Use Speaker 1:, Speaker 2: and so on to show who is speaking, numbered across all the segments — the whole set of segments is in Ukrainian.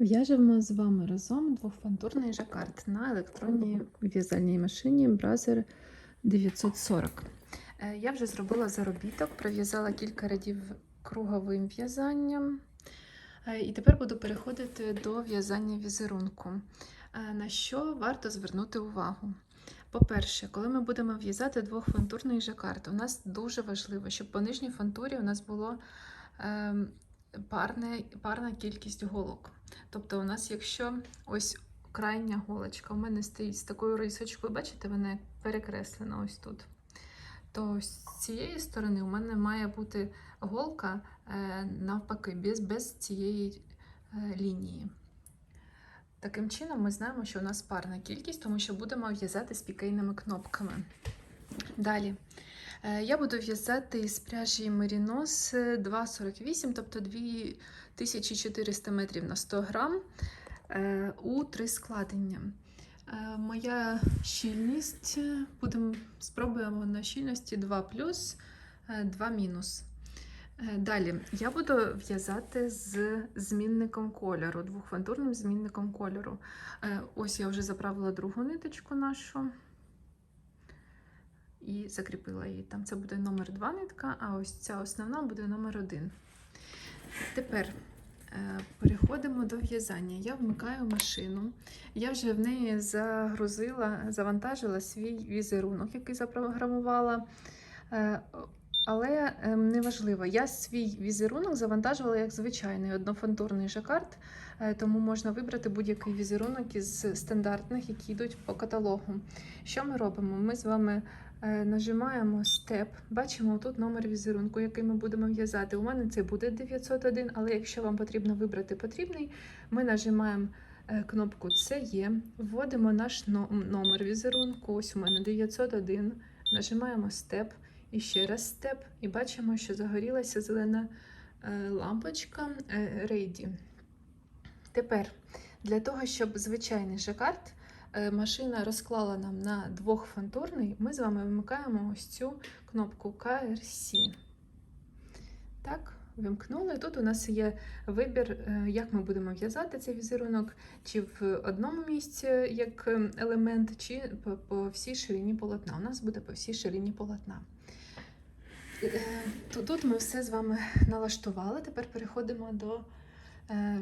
Speaker 1: В'яжемо з вами разом двохфантурний жакард на електронній в'язальній машині Бразер 940. Е, Я вже зробила заробіток, пров'язала кілька рядів круговим в'язанням. Е, І тепер буду переходити до в'язання візерунку. Е, На що варто звернути увагу? По-перше, коли ми будемо в'язати двохфантурний жакард, у нас дуже важливо, щоб по нижній фантурі у нас було ем, парне, парна кількість голок. Тобто, у нас, якщо ось крайня голочка у мене стоїть з такою рисочкою, бачите, вона перекреслена ось тут. То з цієї сторони у мене має бути голка е, навпаки, без, без цієї е, лінії. Таким чином, ми знаємо, що у нас парна кількість, тому що будемо в'язати з пікейними кнопками. Далі. Е, Я буду в'язати з пряжі Merino 2,48, тобто 2400 метрів на 100 грам е, у три складення. Е, Моя щільність, будемо спробуємо на щільності 2 плюс, 2 мінус. Е, Далі я буду в'язати з змінником кольору, двохфантурним змінником кольору. Е, Ось я вже заправила другу ниточку нашу і закріпила її. Там це буде номер 2 нитка, а ось ця основна буде номер 1. Тепер е, переходимо до в'язання. Я вмикаю машину. Я вже в неї загрузила, завантажила свій візерунок, який запрограмувала. Е, але ем, неважливо, я свій візерунок завантажувала як звичайний однофантурний жакард, е, тому можна вибрати будь-який візерунок із стандартних, які йдуть по каталогу. Що ми робимо? Ми з вами нажимаємо степ, бачимо тут номер візерунку, який ми будемо в'язати. У мене це буде 901, але якщо вам потрібно вибрати потрібний, ми нажимаємо е, кнопку Це є, вводимо наш номер візерунку. Ось у мене 901, нажимаємо степ. І ще раз степ, і бачимо, що загорілася зелена е, лампочка е, Ready. Тепер, для того, щоб звичайний жакард е, машина розклала нам на двохфантурний, ми з вами вмикаємо ось цю кнопку KRC. Так, вимкнули. Тут у нас є вибір, е, як ми будемо в'язати цей візерунок, чи в одному місці як е, елемент, чи по, всій ширині полотна. У нас буде по всій ширині полотна. Е, Тут ми все з вами налаштували. Тепер переходимо до е,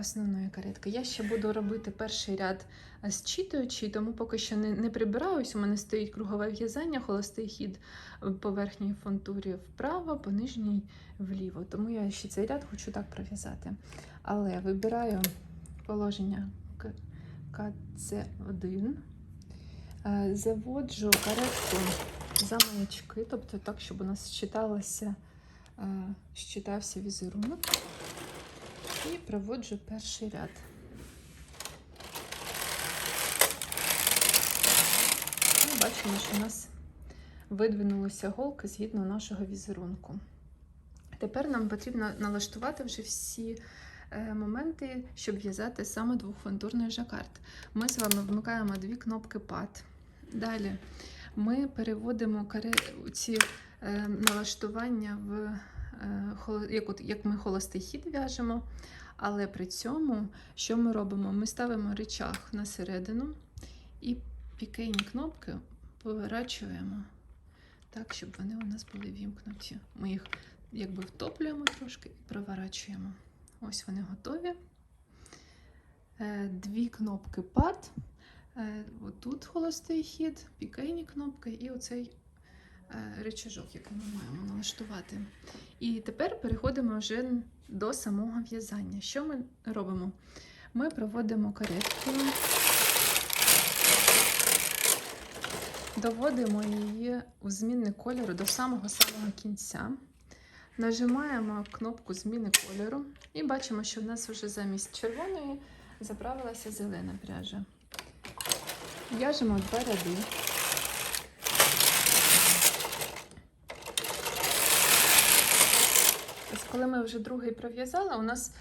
Speaker 1: основної каретки. Я ще буду робити перший ряд е, зчитуючи, тому поки що не, не прибираюсь. У мене стоїть кругове в'язання, холостий хід по верхній фонтурі вправо, по нижній вліво. Тому я ще цей ряд хочу так пров'язати. Але вибираю положення КЦ1, е, заводжу каретку за маячки, тобто так, щоб у нас щиталося, е, щитався візерунок. І проводжу перший ряд. І бачимо, що у нас видвинулися голки згідно нашого візерунку. Тепер нам потрібно налаштувати вже всі е, моменти, щоб в'язати саме двохфантурний жакард. Ми з вами вмикаємо дві кнопки пад. Далі ми переводимо ці е, налаштування в як, от, як ми холостий хід в'яжемо. Але при цьому, що ми робимо? Ми ставимо речах на середину і пікейні кнопки поворачуємо так, щоб вони у нас були вімкнуті. Ми їх якби втоплюємо трошки і проворачуємо. Ось вони готові. Е, Дві кнопки пад. Е, Отут холостий хід, пікейні кнопки і оцей е, речажок, який ми маємо налаштувати. І тепер переходимо вже до самого в'язання. Що ми робимо? Ми проводимо каретку, доводимо її у змінний кольору до самого-самого кінця. Нажимаємо кнопку зміни кольору і бачимо, що в нас вже замість червоної заправилася зелена пряжа. В'яжемо два ряди. Коли ми вже другий пров'язали, у нас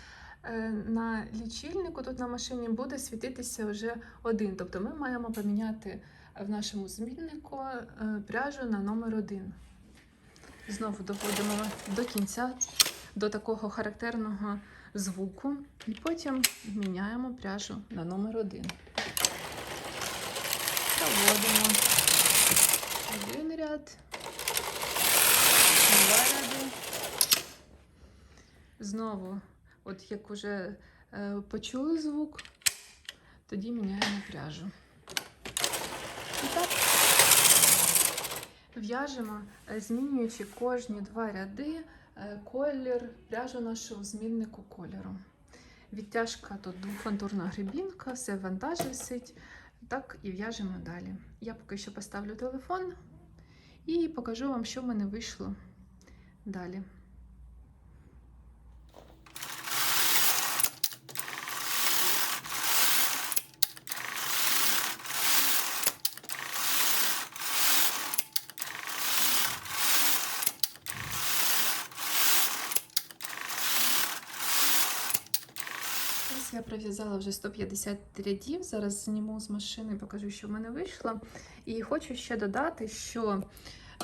Speaker 1: е, на лічильнику тут на машині буде світитися вже один. Тобто ми маємо поміняти в нашому зміннику е, пряжу на номер один. Знову доводимо до кінця, до такого характерного звуку. І потім міняємо пряжу на номер один. Проводимо один ряд, два ряди. Знову, от як уже е, почули звук, тоді міняємо пряжу. І так в'яжемо, е, змінюючи кожні два ряди е, колір пряжу нашого зміннику кольору. Відтяжка тут двофантурна грибінка, все вантаж. Так і в'яжемо далі. Я поки що поставлю телефон і покажу вам, що в мене вийшло далі. Я пров'язала вже 150 рядів. Зараз зніму з машини, покажу, що в мене вийшло. І хочу ще додати, що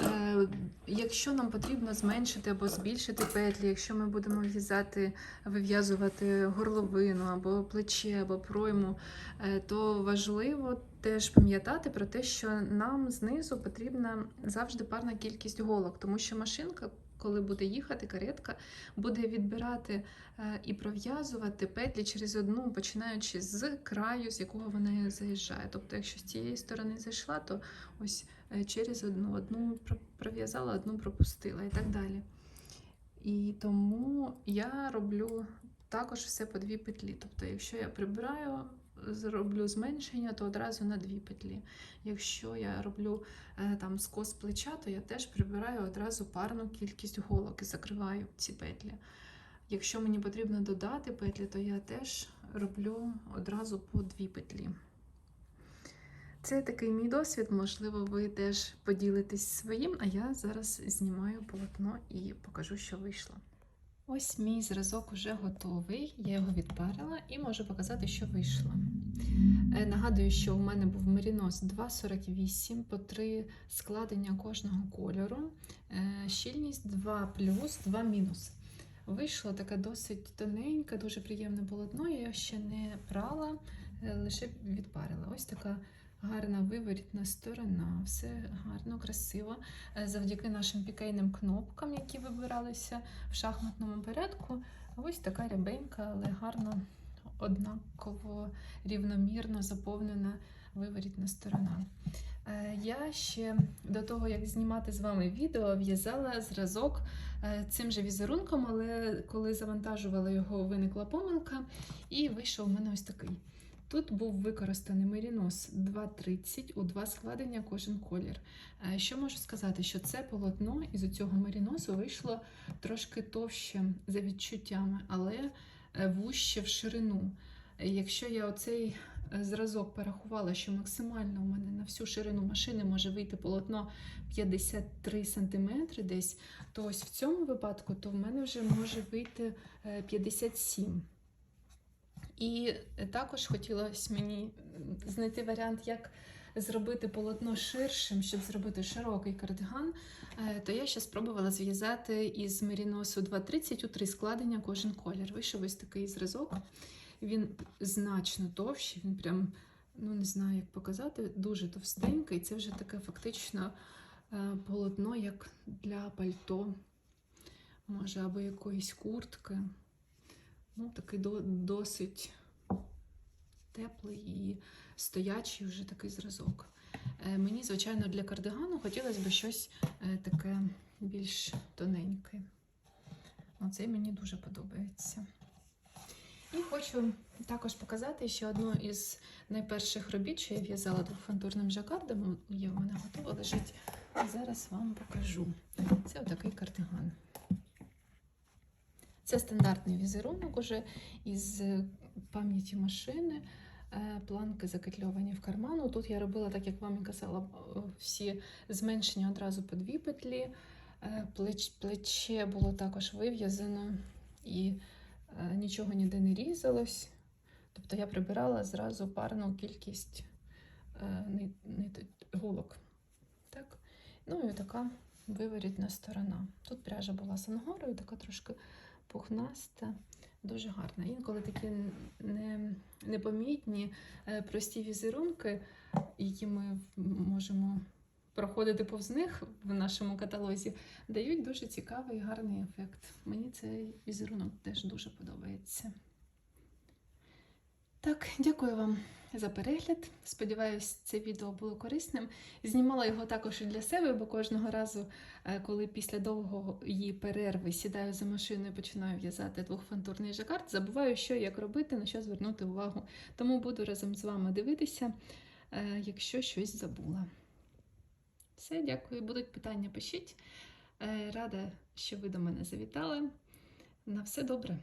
Speaker 1: е, якщо нам потрібно зменшити або збільшити петлі, якщо ми будемо в'язати, вив'язувати горловину або плече, або пройму, е, то важливо теж пам'ятати про те, що нам знизу потрібна завжди парна кількість голок, тому що машинка. Коли буде їхати каретка, буде відбирати е, і пров'язувати петлі через одну, починаючи з краю, з якого вона заїжджає. Тобто, якщо з цієї сторони зайшла, то ось е, через одну, одну про- пров'язала, одну пропустила і так далі. І тому я роблю також все по дві петлі. Тобто, якщо я прибираю, зроблю зменшення, то одразу на дві петлі. Якщо я роблю е, там скос плеча, то я теж прибираю одразу парну кількість голок і закриваю ці петлі. Якщо мені потрібно додати петлі, то я теж роблю одразу по дві петлі. Це такий мій досвід, можливо, ви теж поділитесь своїм, а я зараз знімаю полотно і покажу, що вийшло. Ось мій зразок вже готовий, я його відпарила і можу показати, що вийшло. Е, Нагадую, що у мене був мерінос 2,48 по 3 складення кожного кольору, Е, щільність 2 плюс, 2 мінус. Вийшло таке досить тоненьке, дуже приємне полотно. Я його ще не прала, е, лише відпарила. Ось така гарна виворітна сторона, все гарно, красиво. Е, Завдяки нашим пікейним кнопкам, які вибиралися в шахматному порядку. Ось така рябенька, але гарно, однаково рівномірно заповнена виворітна сторона. Е, Я ще до того, як знімати з вами відео, в'язала зразок е, цим же візерунком, але коли завантажувала його, виникла помилка, і вийшов у мене ось такий. Тут був використаний мерінос 2,30 у два складення кожен колір. Е, Що можу сказати, що це полотно із цього меріносу вийшло трошки товще за відчуттями, але е, вуще в ширину. Е, Якщо я оцей зразок порахувала, що максимально у мене на всю ширину машини може вийти полотно 53 см десь, то ось в цьому випадку то в мене вже може вийти е, 57 і також хотілося мені знайти варіант, як зробити полотно ширшим, щоб зробити широкий кардиган. Е, То я ще спробувала зв'язати із меріносу 2,30 у три складення кожен колір. Вийшов ось такий зразок. Він значно товщий, він прям, ну не знаю, як показати, дуже товстенький. Це вже таке фактично е, полотно, як для пальто, може, або якоїсь куртки. Ну, такий до, досить теплий і стоячий вже такий зразок. Е, мені, звичайно, для кардигану хотілося б щось е, таке більш тоненьке. Оцей мені дуже подобається. І хочу також показати ще одну із найперших робіт, що я в'язала двофантурним жакардом. Є у мене готова лежить. Зараз вам покажу. Це отакий кардиган. Це стандартний візерунок уже із пам'яті машини. Е, Планки закетльовані в карману. Тут я робила, так як вам і казала, е, всі зменшення одразу по дві петлі. Е, Плеч, плече було також вив'язано і нічого ніде не різалось. Тобто я прибирала зразу парну кількість голок. Так? Ну і така виворітна сторона. Тут пряжа була з ангорою, така трошки пухнаста, дуже гарна. Інколи такі не, непомітні, е, прості візерунки, які ми можемо проходити повз них в нашому каталозі, дають дуже цікавий і гарний ефект. Мені цей візерунок теж дуже подобається. Так, дякую вам за перегляд. Сподіваюсь, це відео було корисним. Знімала його також і для себе, бо кожного разу, е, коли після довгої перерви сідаю за машину і починаю в'язати двохфантурний жакард, забуваю, що як робити, на що звернути увагу. Тому буду разом з вами дивитися, е, якщо щось забула. Все, дякую. Будуть питання, пишіть. Е, Рада, що ви до мене завітали. На все добре.